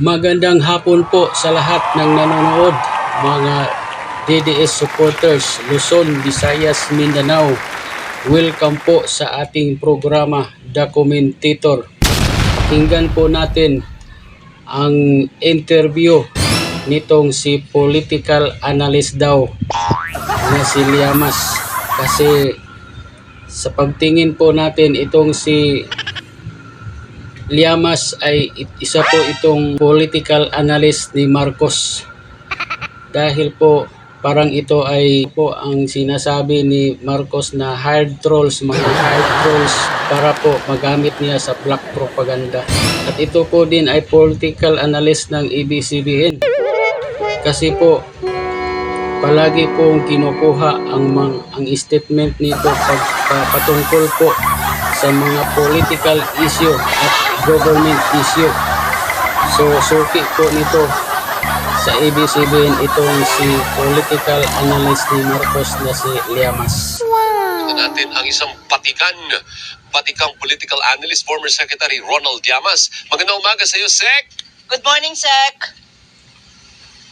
Magandang hapon po sa lahat ng nanonood, mga DDS supporters, Luzon, Visayas, Mindanao. Welcome po sa ating programa, The Commentator. Pakinggan po natin ang interview nitong si political analyst daw na si Liamas. Kasi sa pagtingin po natin itong si Liamas ay isa po itong political analyst ni Marcos. Dahil po parang ito ay po ang sinasabi ni Marcos na hard trolls, mga hard trolls para po magamit niya sa black propaganda. At ito po din ay political analyst ng ABCBN. Kasi po palagi pong kinukuha ang mang, ang statement nito pag pa- patungkol po sa mga political issue at government issue. So suki po nito sa ABCBN itong si political analyst ni Marcos na si Liamas. Ito natin ang isang patikan, patikang political analyst, former Secretary Ronald Llamas. Magandang umaga sa iyo, Sec! Good morning, Sec.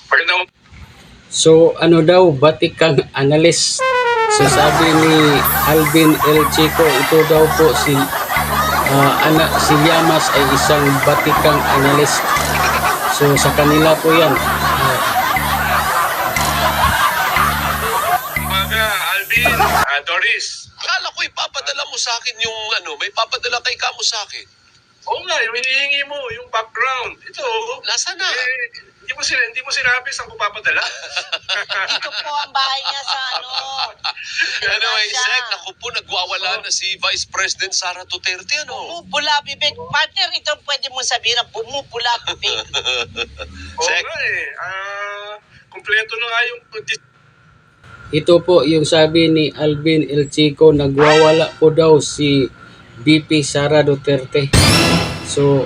Magandang So ano daw, batikang analyst. So sabi ni Alvin L. Chico, ito daw po si ah, ana, si Llamas ay isang batikang analyst. So sa kanila po yan. Ah, Umaga, Alvin, Doris. Akala ko ipapadala mo sa akin yung ano, may papadala kay Kamo sa akin. Oo nga, yung hinihingi mo, yung background. Ito, Nasaan na? eh, hindi mo, sila, hindi mo sinabi saan ko papadala. Dito po ang bahay niya sa ano. Anyway, Siya. Sec, naku po, nagwawala na si Vice President Sara Duterte, ano? Bumubula bibig. Partner, ito pwede mo sabihin na bumubula bibig. Oo Sec. nga eh. Ah, kumpleto na nga yung ito po yung sabi ni Alvin El Chico, nagwawala po daw si BP Sara Duterte. So,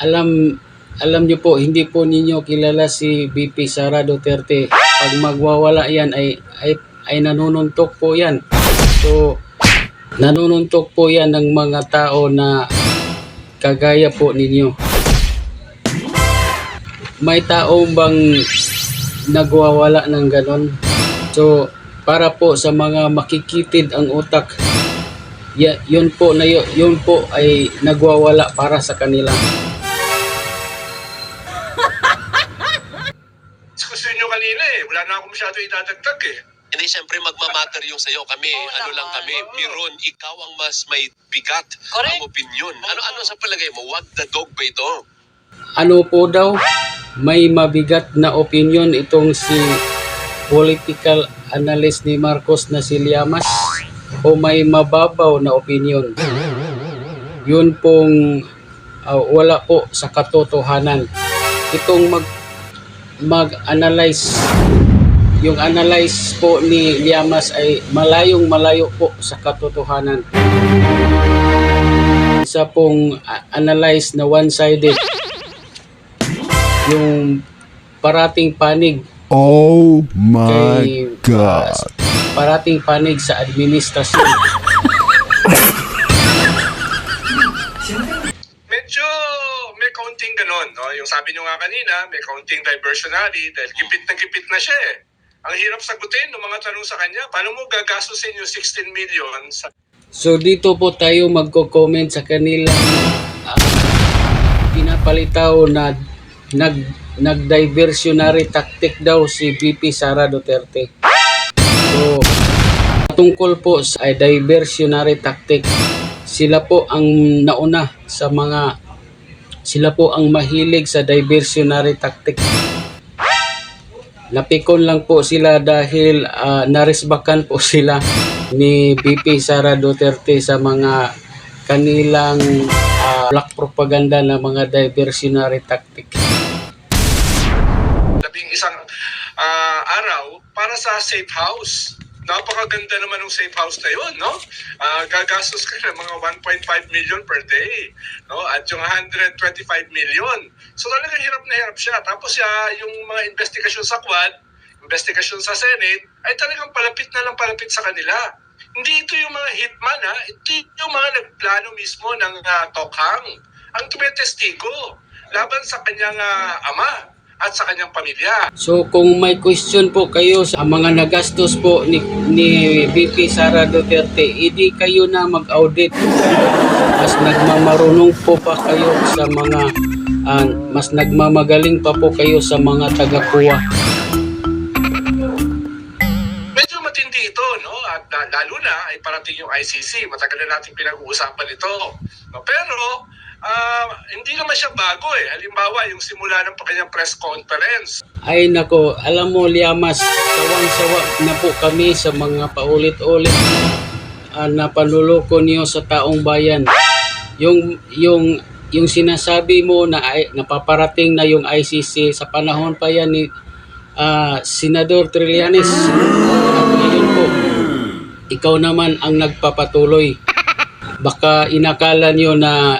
alam alam niyo po, hindi po ninyo kilala si BP Sara Duterte. Pag magwawala yan ay, ay, ay nanununtok po yan. So, nanununtok po yan ng mga tao na kagaya po ninyo. May tao bang nagwawala ng ganon? So, para po sa mga makikitid ang utak, ya, yun po na yun, yun po ay nagwawala para sa kanila. diskusyon nyo kanina eh. Wala na ako masyado idadagdag eh. Hindi, siyempre magmamatter yung sa'yo. Kami, Oo ano lang kami, Miron, ikaw ang mas may bigat Correct. ang opinion. Ano-ano sa palagay mo? What the dog ba ito? Ano po daw, may mabigat na opinion itong si political analyst ni Marcos na si Liamas o may mababaw na opinion. Yun pong ah, wala po sa katotohanan. Itong mag mag-analyze yung analyze po ni Liamas ay malayong malayo po sa katotohanan. Isa pong ah, analyze na one-sided yung parating panig Oh my kay god. uh, parating panig sa administrasyon. Medyo may kaunting ganon. No? Yung sabi nyo nga kanina, may kaunting diversionary dahil gipit na gipit na siya eh. Ang hirap sagutin ng mga tanong sa kanya, paano mo gagastusin yung 16 million sa So dito po tayo magko-comment sa kanilang ah, pinapalitaw na nag nag-diversionary tactic daw si VP Sara Duterte. So tungkol po sa diversionary tactic, sila po ang nauna sa mga sila po ang mahilig sa diversionary tactic. Napikon lang po sila dahil ah, narisbakan po sila ni BP Sara Duterte sa mga kanilang ah, black propaganda na mga diversionary tactic. labing isang ah, araw para sa safe house. Napakaganda naman ng safe house na yun, no? Ah, gagastos ka ng mga 1.5 million per day, no? At yung 125 million. So talaga hirap na hirap siya. Tapos ah, yung mga investigasyon sa Quad, investigasyon sa Senate, ay talagang palapit na lang palapit sa kanila. Hindi ito yung mga hitman, ha? Ito yung mga nagplano mismo ng uh, tokhang. Ang tumetestigo. laban sa kanyang ah, ama at sa kanyang pamilya. So kung may question po kayo sa mga nagastos po ni, ni VP Sara Duterte, hindi kayo na mag-audit. Mas nagmamarunong po pa kayo sa mga, ah, mas nagmamagaling pa po kayo sa mga taga-kuwa. Medyo matindi ito, no? At lalo na ay parating yung ICC. Matagal na natin pinag-uusapan ito. Pero ah, hindi naman siya bago eh. Halimbawa, yung simula ng kanyang press conference. Ay nako, alam mo Liamas, sawang-sawa na po kami sa mga paulit-ulit uh, na panluloko niyo sa taong bayan. Yung yung yung sinasabi mo na ay, napaparating na yung ICC sa panahon pa yan ni ah, Senador Trillanes. Ikaw naman ang nagpapatuloy. Baka inakala niyo na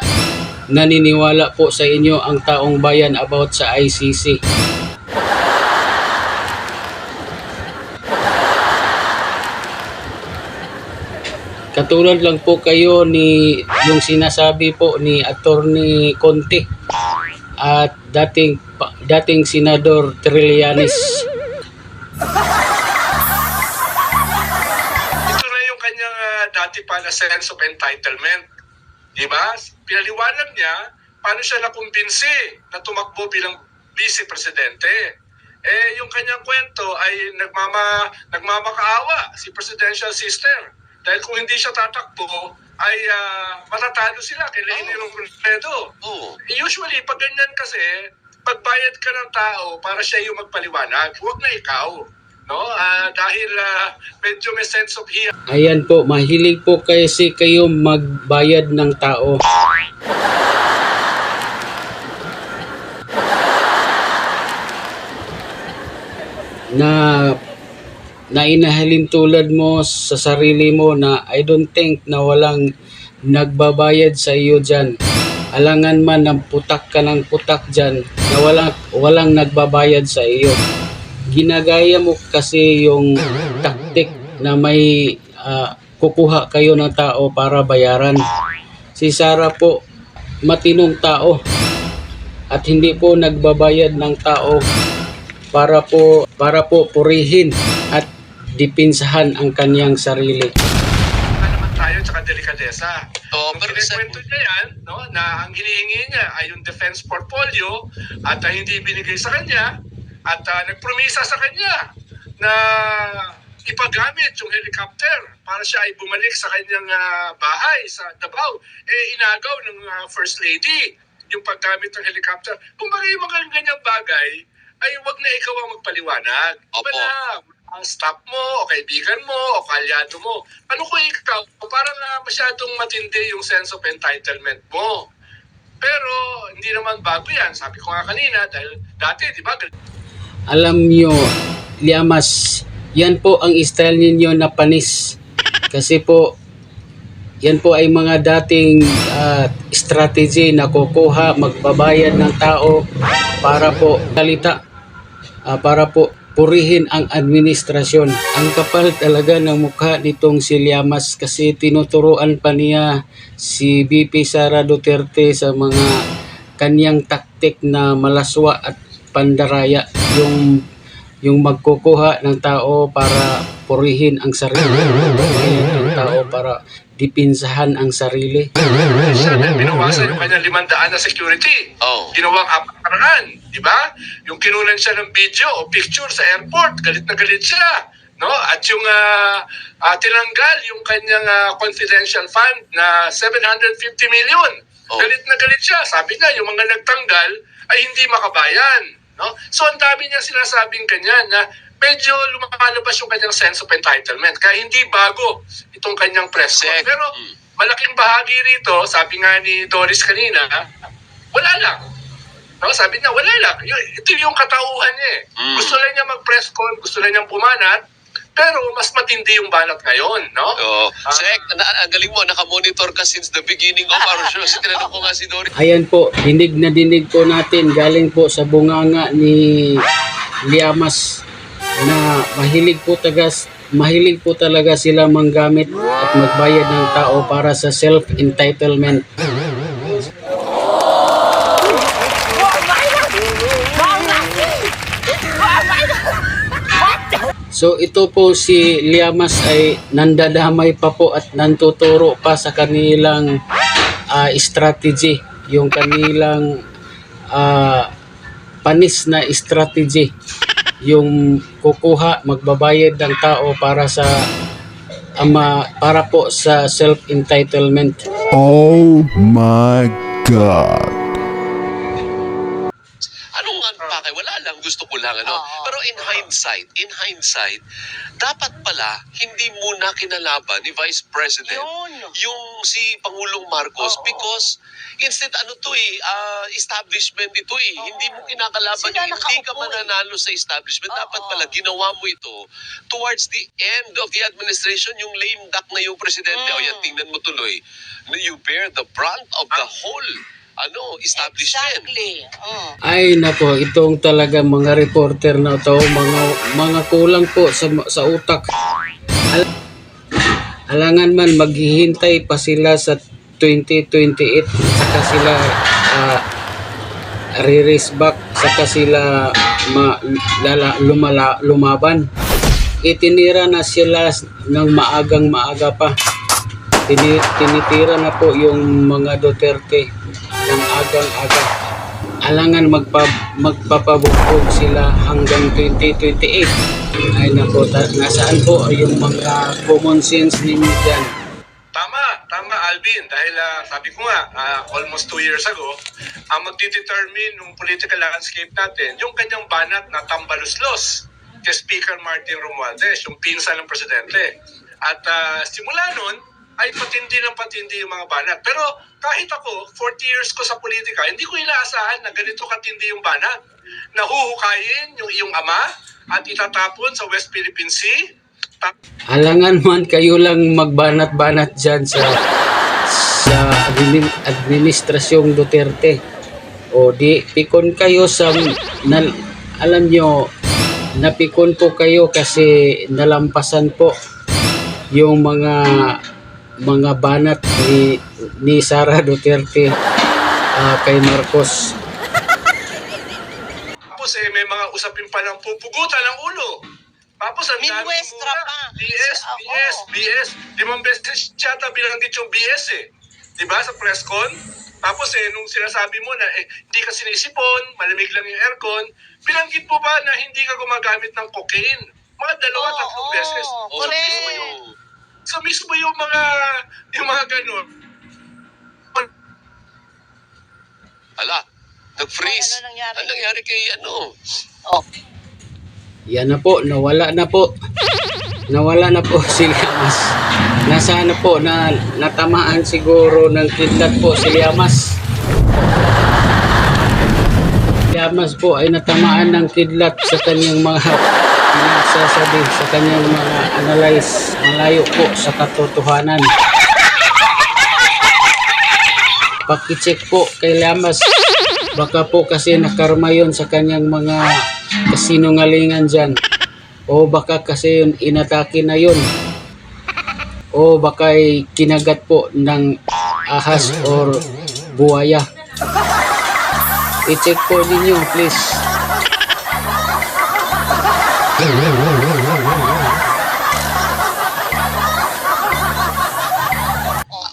naniniwala po sa inyo ang taong bayan about sa ICC. Katulad lang po kayo ni yung sinasabi po ni Attorney Conte at dating dating senador Trillanes. Ito na yung kanyang ah, dati pa na sense of entitlement. Di ba? Pinaliwanag niya paano siya nakumbinsi na tumakbo bilang vice-presidente. Eh, yung kanyang kwento ay nagmama, nagmamakaawa si presidential sister. Dahil kung hindi siya tatakbo, ay ah, matatalo sila kay Leonel Robredo. Oo. Usually, pag ganyan kasi, pagbayad ka ng tao para siya yung magpaliwanag, huwag na ikaw. No? Ah, dahil ah, medyo may sense of hiya Ayan po, mahilig po kasi kayo magbayad ng tao. Na na inahalin tulad mo sa sarili mo na I don't think na walang nagbabayad sa iyo dyan. Alangan man ng putak ka ng putak dyan na walang, walang nagbabayad sa iyo. Ginagaya mo kasi yung taktik na may ah, kukuha kayo ng tao para bayaran. Si Sarah po, matinong tao at hindi po nagbabayad ng tao para po para po purihin at dipinsahan ang kanyang sarili. na naman tayo tsaka delikadesa. Nung pero sa- kinikwento niya yan, no, na ang hinihingi niya ay yung defense portfolio at ah, hindi binigay sa kanya at ah, nagpromisa sa kanya na ipagamit yung helicopter para siya ay bumalik sa kanyang ah, bahay sa Davao. Eh, inagaw ng ah, First Lady yung paggamit ng helicopter. Kung bagay yung mga ganyang bagay, ay wag na ikaw ang magpaliwanag. Opo. Wala ang staff mo, o kaibigan mo, o kalyado mo. Ano kung ikaw, parang ah, masyadong matindi yung sense of entitlement mo. Pero hindi naman bago yan. Sabi ko nga kanina, dahil dati, di ba, Alam nyo, Liamas, yan po ang style ninyo na panis. Kasi po, yan po ay mga dating ah, strategy na kukuha, magbabayad ng tao para po kalita, ah, para po purihin ang administrasyon. Ang kapal talaga ng mukha nitong si Liamas kasi tinuturuan pa niya si BP Sara Duterte sa mga kanyang taktik na malaswa at pandaraya yung yung magkukuha ng tao para purihin ang sarili ng tao para dipinsahan ang sarili siya na binawasan yung kanyang limandaan na security. Oo. Ginawang apakaraan, di ba? Yung kinunan siya ng video o picture sa airport, galit na galit siya. No? At yung ah, ah, tinanggal yung kanyang ah, confidential fund na 750 million. Oh. Galit na galit siya. Sabi niya, yung mga nagtanggal ay hindi makabayan. No? So ang dami niya sinasabing ganyan na medyo lumalabas yung kanyang sense of entitlement. Kaya hindi bago itong kanyang press con. Pero Mm. malaking bahagi rito, sabi nga ni Doris kanina, wala lang. No, sabi niya, wala lang. Ito yung katauhan niya eh. Mm. Gusto lang niya mag-press con, gusto lang niyang pumanat, pero mas matindi yung banat ngayon, no? Oo. Ah. Sek, na, ang galing mo, nakamonitor ka since the beginning of our show. So, tinanong ko nga si Dory. Ayan po, dinig na dinig po natin galing po sa bunganga ni Liamas na mahilig po tagas mahilig po talaga sila manggamit at magbayad ng tao para sa self-entitlement. So ito po si Liamas ay nandadamay pa po at nantuturo pa sa kanilang ah, strategy, yung kanilang ah, panis na strategy, yung kukuha, magbabayad ng tao para sa ama para po sa self-entitlement. Oh my God. Hindsight, in hindsight, dapat pala hindi muna kinalaban ni Vice President Yun. yung si Pangulong Marcos Oo. because instead ano to eh ah, establishment ito eh Oo. hindi mo kinakalaban Sila yung hindi ka nakaupo eh. mananalo sa establishment Oo. dapat pala ginawa mo ito towards the end of the administration yung lame duck na yung presidente Mm. o yan tingnan mo tuloy you bear the brunt of the whole ano establishment Exactly. Mm. Ay nako, itong talaga mga reporter na to, mga mga kulang po sa sa utak. Al- alangan man maghihintay pa sila sa 2028 saka sila uh, re-race back saka sila ma, lala, lumala, lumaban. Itinira na sila ng maagang maaga pa. Tini, tinitira na po yung mga Duterte ng agang-aga. Alangan magpa, magpapabugbog sila hanggang 2028. Ay nako, nasaan po yung mga common sense ninyo dyan? Tama, tama Alvin. Dahil ah, sabi ko nga, ah, almost two years ago, ang magdidetermine ng political landscape natin, yung kanyang banat na tambaluslos kay Speaker Martin Romualdez, yung pinsan ng presidente. At ah, simula nun, ay patindi ng patindi yung mga banat. Pero kahit ako, 40 years ko sa politika, hindi ko inaasahan na ganito katindi yung banat. Nahuhukayin yung iyong ama at itatapon sa West Philippine Sea. Ta- Alangan man kayo lang magbanat-banat dyan sa sa admin, administrasyong Duterte. O di, pikon kayo sa, na, alam nyo, napikon po kayo kasi nalampasan po yung mga mga banat ni ni Sara Duterte ah, kay Marcos. Tapos eh, may mga usapin pa ng pupugutan ng ulo. Tapos ang daming Minwestra pa. BS, BS. BS. Limang beses yata binanggit yung BS eh. Di ba sa press con? Tapos eh, nung sinasabi mo na eh, hindi ka sinisipon, malamig lang yung aircon, binanggit mo ba na hindi ka gumagamit ng cocaine? Mga dalawa, Oo, tatlong oo. beses. o So, Correct. So mismo yung mga, yung mga ganun. Ala, nag-freeze. Ano nangyari? Ano nangyari kay ano? Oh. Yan na po, nawala na po. Nawala na po si Liamas. Nasa ano po, na natamaan siguro ng kidlat po si Liamas. Liamas po ay natamaan ng kidlat sa kanyang mga pinagsasabi, sa kanyang mga analyze, malayo po sa katotohanan. Pakicheck po kay Liamas. Baka po kasi nakarma yun sa kanyang mga kasinungalingan dyan. O baka kasi yun, inatake na yun. O baka ay kinagat po ng ahas or buwaya. I-check po ninyo, please.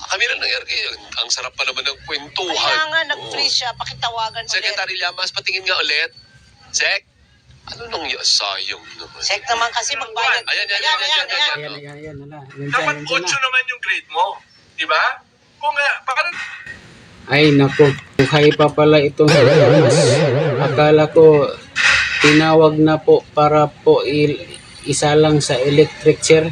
Kami na nangyari kayo. Ang sarap pa naman ng kwentuhan. Kaya nga, nag-freeze siya. Pakitawagan ulit. Secretary Llamas, patingin nga ulit. Sek? Ano nang y- sayang naman? Sek naman kasi magbayad. Ayan, ayan, ayan, ayan, ayan. Ayan, ayan, ayan, na. Nandyan, Dapat nandyan 8 na. naman yung grade mo. Di ba? Kung nga, parang Ay, nako. Buhay pa pala itong. Akala ko tinawag na po para po isa lang sa electric chair.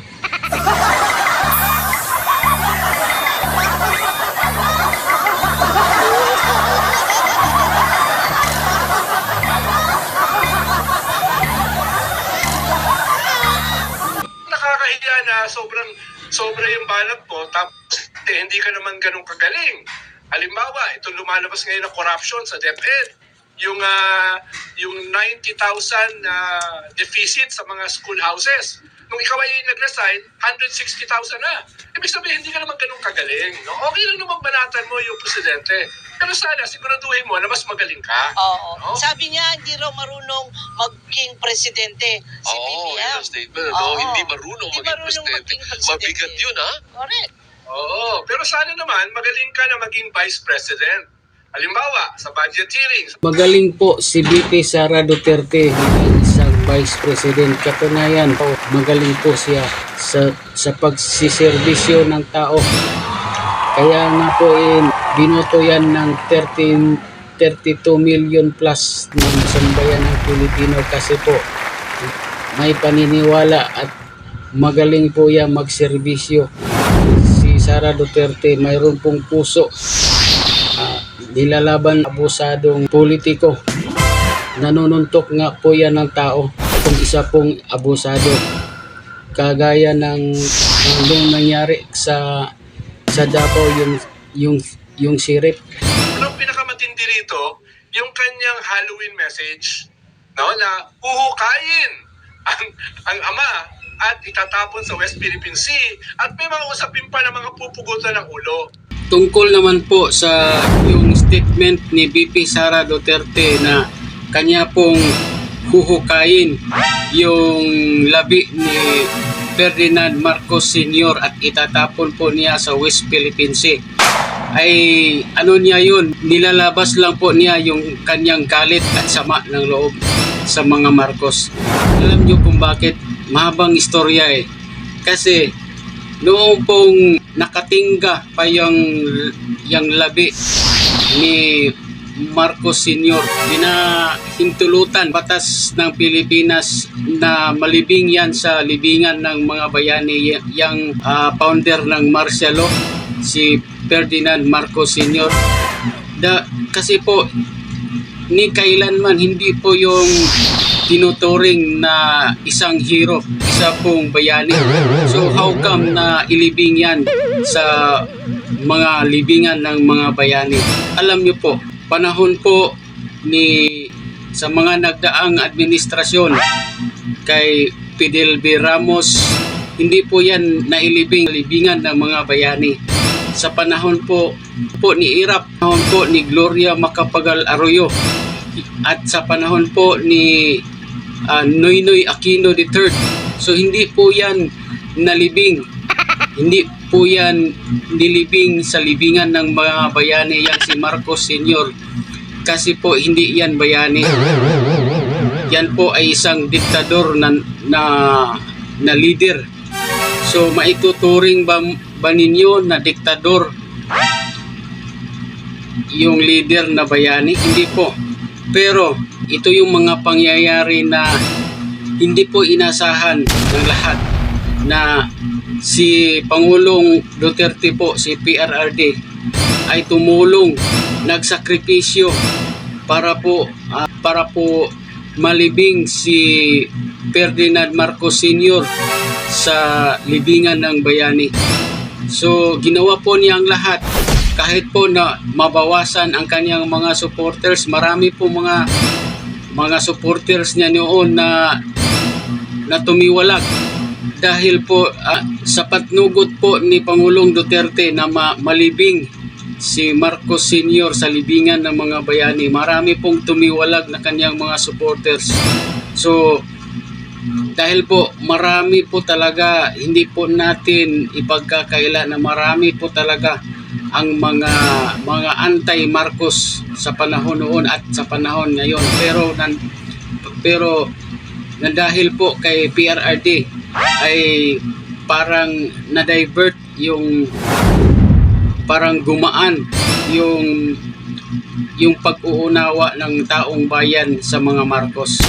nakakahiya na sobrang sobra yung banat mo tapos eh, hindi ka naman ganun kagaling. Halimbawa, ito lumalabas ngayon na corruption sa DepEd. Yung ah, yung 90,000 na deficit sa mga schoolhouses. Nung nung ikaw ay nag-resign, 160,000 na. Ibig sabihin, hindi ka naman ganun kagaling. No? Okay lang naman banatan mo yung presidente. Pero sana, siguraduhin mo na mas magaling ka. Oo. No? Sabi niya, hindi raw marunong maging presidente si Oo, BBM. yun ang statement. No? Oo. Hindi marunong Hindi maging marunong presidente. maging presidente. Mabigat yun, ha? Correct. Oo. Pero sana naman, magaling ka na maging vice president. Halimbawa, sa budget hearings, Magaling po si BP Sara Duterte isang Vice President. Katunayan po, magaling po siya sa, sa pagsiservisyo ng tao. Kaya nga po eh, binoto yan ng 13, 32 million plus ng sambayan ng Pilipino kasi po may paniniwala at magaling po yan magserbisyo. Si Sara Duterte mayroon pong puso nilalaban abusadong politiko. Nanununtok nga po yan ng tao kung isa pong abusado. Kagaya ng, ng nung nangyari sa sa Davao yung yung yung sirip. Ano pinakamatindi rito? Yung kanyang Halloween message, no, na huhukayin ang, ang ama at itatapon sa West Philippine Sea at may mga usapin pa na mga pupugutan ng ulo. Tungkol naman po sa yung statement ni BP Sara Duterte na kanya pong huhukayin yung labi ni Ferdinand Marcos Sr. at itatapon po niya sa West Philippine Sea ay ano niya yun, nilalabas lang po niya yung kanyang galit at sama ng loob sa mga Marcos. Alam niyo kung bakit mahabang istorya eh. Kasi noong pong nakatingga pa yung, yung labi ni Marcos Sr. Pinahintulutan batas ng Pilipinas na malibing yan sa libingan ng mga bayani yung ah, founder ng martial law si Ferdinand Marcos Sr. Da, kasi po ni kailanman hindi po yung tinuturing na isang hero, isa pong bayani. So how come na ilibing yan sa mga libingan ng mga bayani? Alam niyo po, panahon po ni sa mga nagdaang administrasyon kay Fidel B. Ramos, hindi po yan nailibing libingan ng mga bayani. Sa panahon po po ni Irap, panahon po ni Gloria Macapagal Arroyo, at sa panahon po ni ah, Noynoy Aquino III. So hindi po yan nalibing. Hindi po yan nilibing sa libingan ng mga bayani yan si Marcos Sr. Kasi po hindi yan bayani. Yan po ay isang diktador na, na, na leader. So maituturing ba, ba ninyo na diktador yung leader na bayani? Hindi po. Pero ito yung mga pangyayari na hindi po inasahan ng lahat na si Pangulong Duterte po, si PRRD ay tumulong, nagsakripisyo para po ah, para po malibing si Ferdinand Marcos Sr. sa libingan ng bayani. So ginawa po niya ang lahat kahit po na mabawasan ang kanyang mga supporters, marami po mga mga supporters niya noon na na tumiwalag dahil po ah, sa patnugot po ni Pangulong Duterte na ma- malibing si Marcos Sr. sa libingan ng mga bayani. Marami pong tumiwalag na kanyang mga supporters. So, dahil po marami po talaga, hindi po natin ipagkakaila na marami po talaga ang mga mga anti-Marcos sa panahon noon at sa panahon ngayon. Pero nan, pero na dahil po kay PRRD ay parang na-divert yung parang gumaan yung yung pag-uunawa ng taong bayan sa mga Marcos.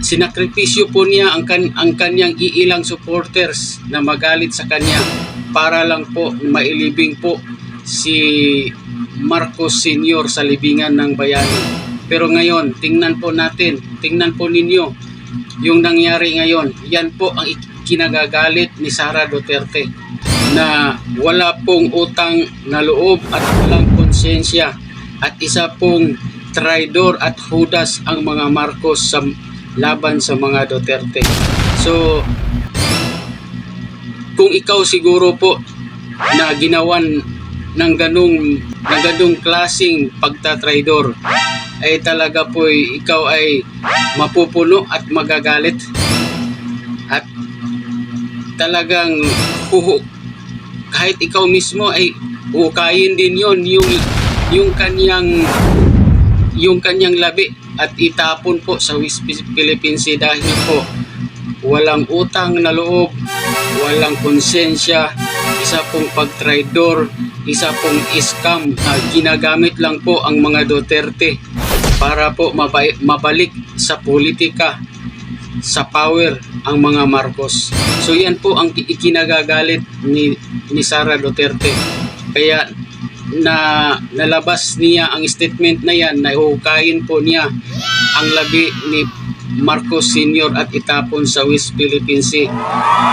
Sinakripisyo po niya ang, kan, ang kanyang iilang supporters na magalit sa kanya para lang po mailibing po si Marcos Sr. sa libingan ng bayani. Pero ngayon, tingnan po natin, tingnan po ninyo yung nangyari ngayon. Yan po ang kinagagalit ni Sara Duterte na wala pong utang na loob at walang konsensya at isa pong traidor at hudas ang mga Marcos sa laban sa mga Duterte. So, kung ikaw siguro po na ginawan ng ganung ng ganung klasing pagtatraidor ay talaga po ikaw ay mapupuno at magagalit. At talagang huhu kahit ikaw mismo ay hukayin din yon yung yung kanyang yung kanyang labi at itapon po sa West Philippine Sea dahil po walang utang na loob, walang konsensya, isa pong pagtraidor, isa pong scam na ginagamit lang po ang mga Duterte para po maba- mabalik sa politika sa power ang mga Marcos. So yan po ang ikinagagalit ni ni Sara Duterte. Kaya na nalabas niya ang statement na yan na hukayin po niya ang labi ni Marcos Sr. at itapon sa West Philippine Sea.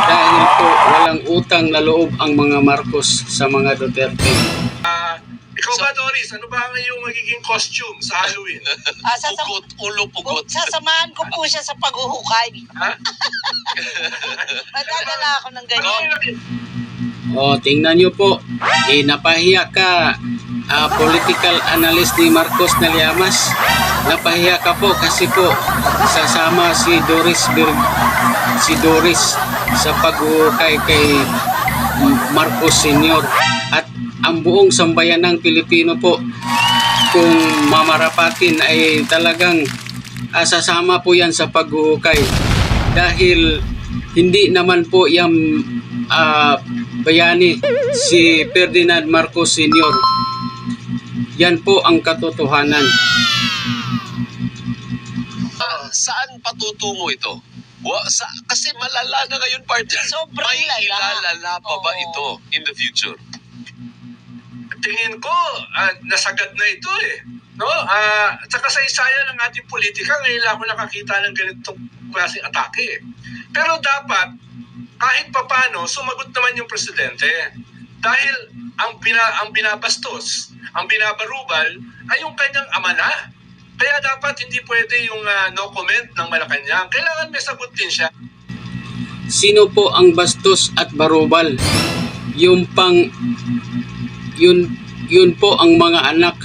Dahil po walang utang na loob ang mga Marcos sa mga Duterte. Ah, ikaw ba, Doris? Ano ba ang iyong magiging costume sa Halloween? Ah, sasa- Pugot, ulo pugot. sasamahan ko po siya sa paghuhukay. ha? Madadala ako ng Ano ganyan. yung naki- O, tingnan nyo po. Eh, napahiya ka, ah, political analyst ni Marcos Naliamas. Napahiya ka po kasi po sasama si Doris Bir si Doris sa paghuhukay kay Marcos Sr. At ang buong sambayan ng Pilipino po kung mamarapatin ay talagang ah, sasama po yan sa paghuhukay dahil hindi naman po yung ah, bayani si Ferdinand Marcos Sr. Yan po ang katotohanan. Ah, saan patutungo ito? Wa, sa, kasi malala na ngayon, partner. Sobrang May lala. ilalala pa ba Oo. ito in the future? tingin ko, ah, nasagad na ito eh. No? Ah, at sa kasaysayan ng ating politika, ngayon lang ako nakakita ng ganitong klaseng atake. eh. Pero dapat, kahit papano, sumagot naman yung presidente. Dahil ang, bina, ang binabastos, ang binabarubal, ay yung kanyang ama na. Kaya dapat hindi pwede yung ah, no comment ng Malacanang. Kailangan may sagot din siya. Sino po ang bastos at barubal? Yung pang yun yun po ang mga anak.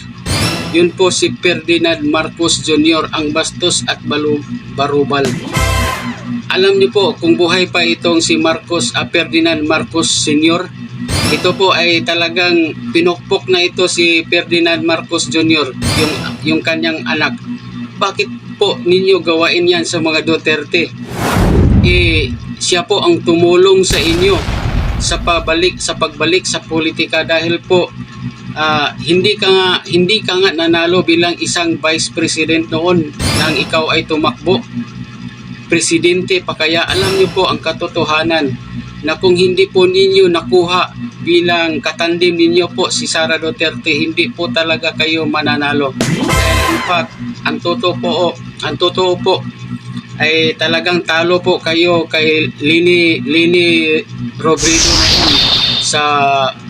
Yun po si Ferdinand Marcos Jr. ang bastos at balu, barubal. Alam niyo po kung buhay pa itong si Marcos ah, Ferdinand Marcos Sr. Ito po ay talagang pinukpok na ito si Ferdinand Marcos Jr. yung yung kanyang anak. Bakit po ninyo gawain yan sa mga Duterte? eh siya po ang tumulong sa inyo sa pabalik sa pagbalik sa politika dahil po ah, hindi ka nga hindi ka nga nanalo bilang isang vice president noon nang ikaw ay tumakbo presidente pa kaya alam niyo po ang katotohanan na kung hindi po ninyo nakuha bilang katandim ninyo po si Sara Duterte hindi po talaga kayo mananalo in fact ang totoo po ang totoo po ay talagang talo po kayo kay Lini Lini Robredo noon sa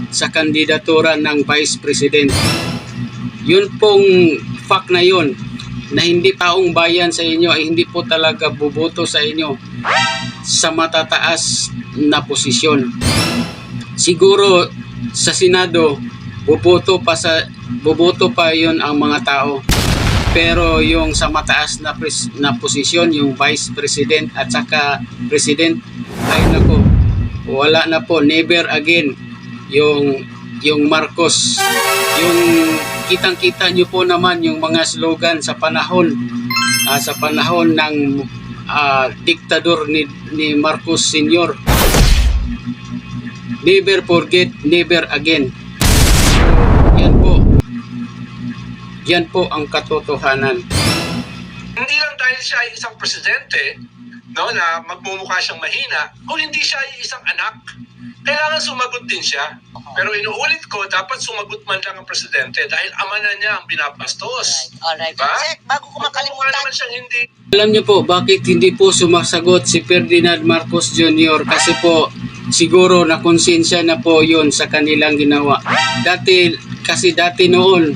sa kandidatura ng Vice President. Yun pong fact na yun na hindi taong bayan sa inyo ay hindi po talaga buboto sa inyo sa matataas na posisyon. Siguro sa Senado buboto pa sa buboto pa yon ang mga tao. Pero yung sa mataas na pres, na posisyon yung vice president at saka president ay nako wala na po. Never again yung yung Marcos. Yung kitang-kita nyo po naman yung mga slogan sa panahon ah, sa panahon ng ah, diktador ni ni Marcos Sr. Never forget, never again. Yan po. Yan po ang katotohanan. Hindi lang dahil siya ay isang presidente, no, na magmumukha siyang mahina, kung hindi siya ay isang anak, kailangan sumagot din siya. Pero inuulit ko, dapat sumagot man lang ang presidente dahil ama na niya ang binabastos. Alright. Ba? Sek, bago ko makalimutan, naman siyang hindi Alam niyo po bakit hindi po sumasagot si Ferdinand Marcos Jr. kasi po siguro na konsensya na po yon sa kanilang ginawa. Dati kasi dati noon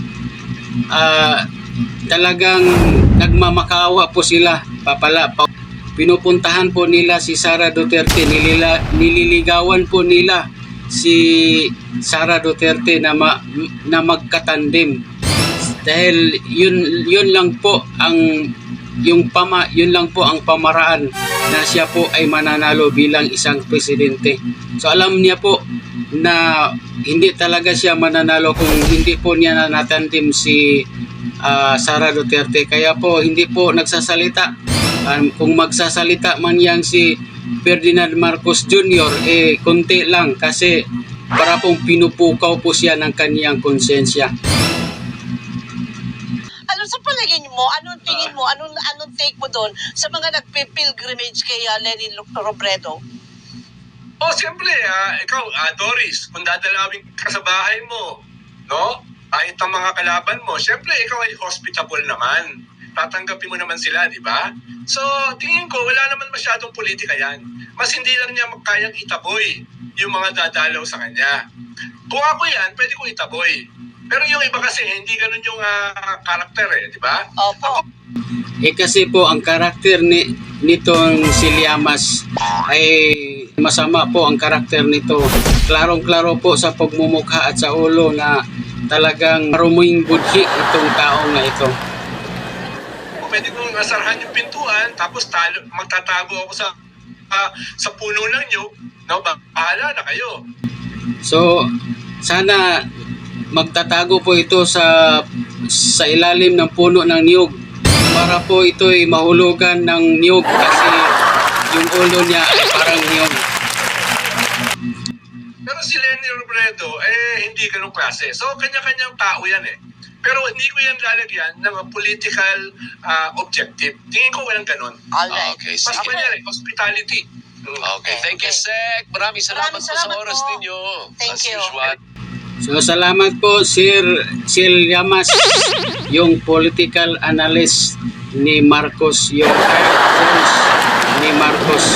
ah, talagang nagmamakawa po sila papala pa, pinupuntahan po nila si Sara Duterte nilila, nililigawan po nila si Sara Duterte na ma, na magkatandem dahil yun yun lang po ang yung pama yun lang po ang pamaraan na siya po ay mananalo bilang isang presidente. So alam niya po na hindi talaga siya mananalo kung hindi po niya na natandim si ah, Sara Duterte. Kaya po hindi po nagsasalita. Um, kung magsasalita man yang si Ferdinand Marcos Jr. eh konti lang kasi para pong pinupukaw po siya ng kaniyang konsensya. Palagay mo? Anong tingin mo? Anong, anong take mo doon sa mga nagpipilgrimage kay uh, Lenny Robredo? Oh, siyempre, ah, ikaw, ah, Doris, kung dadalawin ka sa bahay mo, no? Kahit ang mga kalaban mo, siyempre, ikaw ay hospitable naman. Tatanggapin mo naman sila, di ba? So, tingin ko, wala naman masyadong politika yan. Mas hindi lang niya kayang itaboy yung mga dadalaw sa kanya. Kung ako yan, pwede ko itaboy. Pero yung iba kasi, hindi ganun yung ah, karakter eh, di ba? Opo. Eh kasi po ang karakter ni nitong si Liamas ay masama po ang karakter nito. Klarong-klaro po sa pagmumukha at sa ulo na talagang maruming budhi itong taong na ito. Pwede kong nasarahan yung pintuan, tapos talo, magtatago ako sa ah, sa puno ng nyug, no, ba- bahala na kayo. So sana magtatago po ito sa sa ilalim ng puno ng niyog para po ito ay mahulugan ng niyog kasi yung ulo niya ay parang niyog. Pero si Lenny Robredo, eh, hindi ganong klase. So, kanya-kanyang tao yan eh. Pero hindi ko yan lalagyan ng political ah, objective. Tingin ko walang ganon. Alright. Okay, Mas sige. eh, hospitality. Mm. Okay, thank you, Okay. Sec. Maraming salamat, Maraming po sa salamat oras po. ninyo. Thank As you. usual. So salamat po Sir Sir Yamas yung political analyst ni Marcos yung tools ni Marcos.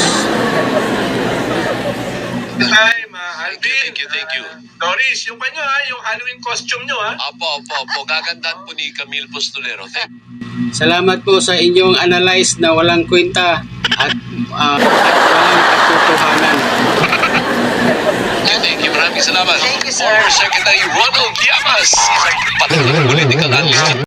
Time, ah, Thank you, Alvin. thank you, thank you. Doris, yung kanyo ha, yung Halloween costume nyo ha. Apo, apo, apo. Gagandaan po ni Camille Postolero. Thank Salamat po sa inyong analyze na walang kwenta at, ah, at walang katotohanan. You, thank you. Maraming salamat. Thank you, sir. Former Secretary Ronald Llamas, isang patuloy political analyst.